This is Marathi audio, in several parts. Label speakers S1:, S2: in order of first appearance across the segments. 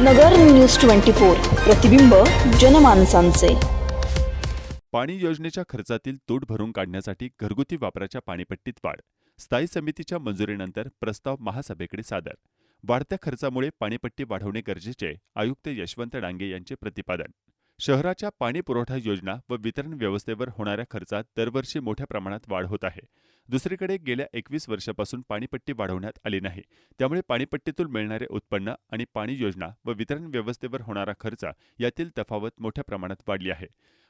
S1: नगर न्यूज ट्वेंटी फोर प्रतिबिंब जनमानसांचे.
S2: पाणी योजनेच्या खर्चातील तूट भरून काढण्यासाठी घरगुती वापराच्या पाणीपट्टीत वाढ. स्थायी समितीच्या मंजुरीनंतर प्रस्ताव महासभेकडे सादर. वाढत्या खर्चामुळे पाणीपट्टी वाढवणे गरजेचे आयुक्त यशवंत डांगे यांचे प्रतिपादन. शहराच्या पाणी पुरवठा योजना व वितरण व्यवस्थेवर होणाऱ्या खर्चात दरवर्षी मोठ्या प्रमाणात वाढ होत आहे. दुसरीकडे गेल्या एकवीस वर्षापासून पाणीपट्टी वाढवण्यात आली नाही. त्यामुळे पाणीपट्टीतून मिळणारे उत्पन्न आणि पाणी योजना व वितरण व्यवस्थेवर होणारा खर्च यातील तफावत मोठ्या प्रमाणात वाढली आहे.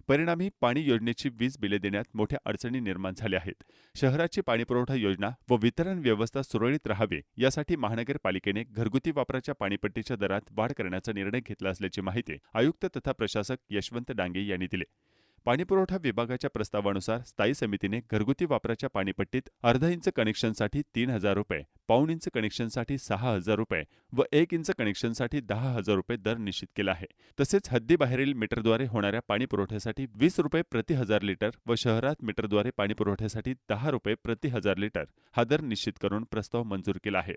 S2: परिणामी पाणी योजनेची वीज बिले देण्यात मोठ्या अडचणी निर्माण झाल्या आहेत. शहराची पाणीपुरवठा योजना व वितरण व्यवस्था सुरळीत राहावी यासाठी महानगरपालिकेने घरगुती वापराच्या पाणीपट्टीच्या दरात वाढ करण्याचा निर्णय घेतला असल्याची माहिती आयुक्त तथा प्रशासक यशवंत डांगे यांनी दिली. पाणीपुरवठा विभागाच्या प्रस्तावानुसार स्थायी समितीने घरगुती वापराच्या पाणीपट्टीत अर्धा इंच कनेक्शनसाठी तीन हजार रुपये. पाऊण इंच कनेक्शनसाठी सहा हजार रुपये व एक इंच कनेक्शनसाठी दहा हजार रुपये दर निश्चित केला आहे. तसेच हद्दीबाहेरील मीटरद्वारे होणाऱ्या पाणी पुरवठ्यासाठी वीस रुपये प्रति हजार लिटर व शहरात मीटरद्वारे पाणी पुरवठ्यासाठी दहा रुपये प्रति हजार लिटर हा दर निश्चित करून प्रस्ताव मंजूर केला आहे.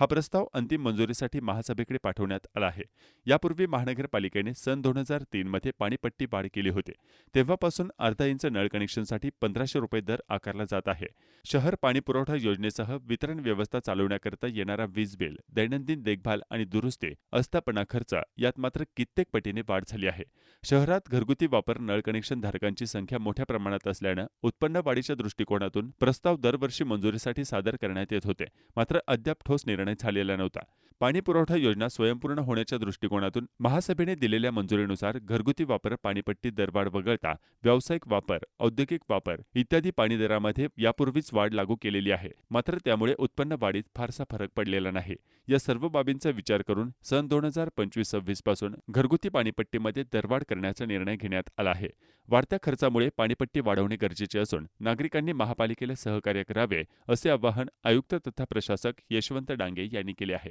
S2: हा प्रस्ताव अंतिम मंजुरीसाठी महासभेकडे पाठवण्यात आला आहे. यापूर्वी महानगरपालिकेने सन दोन हजार तीनमध्ये पाणीपट्टी वाढ केली होती. तेव्हापासून अर्धा इंच नळ कनेक्शनसाठी पंधराशे रुपये दर आकारला जात आहे. शहर पाणीपुरवठा योजनेसह वितरण व्यवस्था चालवण्याकरता येणारा वीज बिल दैनंदिन देखभाल आणि दुरुस्ती अस्थापना खर्च यात मात्र कित्येक पटीने वाढ झाली आहे. शहरात घरगुती वापर नळ कनेक्शन धारकांची संख्या मोठ्या प्रमाणात असल्यानं उत्पन्न वाढीच्या दृष्टिकोनातून प्रस्ताव दरवर्षी मंजुरीसाठी सादर करण्यात येत होते. मात्र अद्याप ठोस निर्णय झालेला नव्हता. पाणी पुरवठा योजना स्वयंपूर्ण होण्याच्या दृष्टिकोनातून महासभेने दिलेल्या मंजुरीनुसार घरगुती वापर पाणीपट्टी दरवाढ वगळता व्यावसायिक वापर औद्योगिक वापर इत्यादी पाणी दरामध्ये यापूर्वीच वाढ लागू केलेली आहे. मात्र त्यामुळे उत्पन्न वाढीत फारसा फरक पडलेला नाही. या सर्व बाबींचा विचार करून सन दोन हजार पंचवीस सव्वीसपासून घरगुती पाणीपट्टीमध्ये दरवाढ करण्याचा निर्णय घेण्यात आला आहे. वाढत्या खर्चामुळे पाणीपट्टी वाढवणे गरजेचे असून नागरिकांनी महापालिकेला सहकार्य करावे असे आवाहन आयुक्त तथा प्रशासक यशवंत डांगे यांनी केले आहे.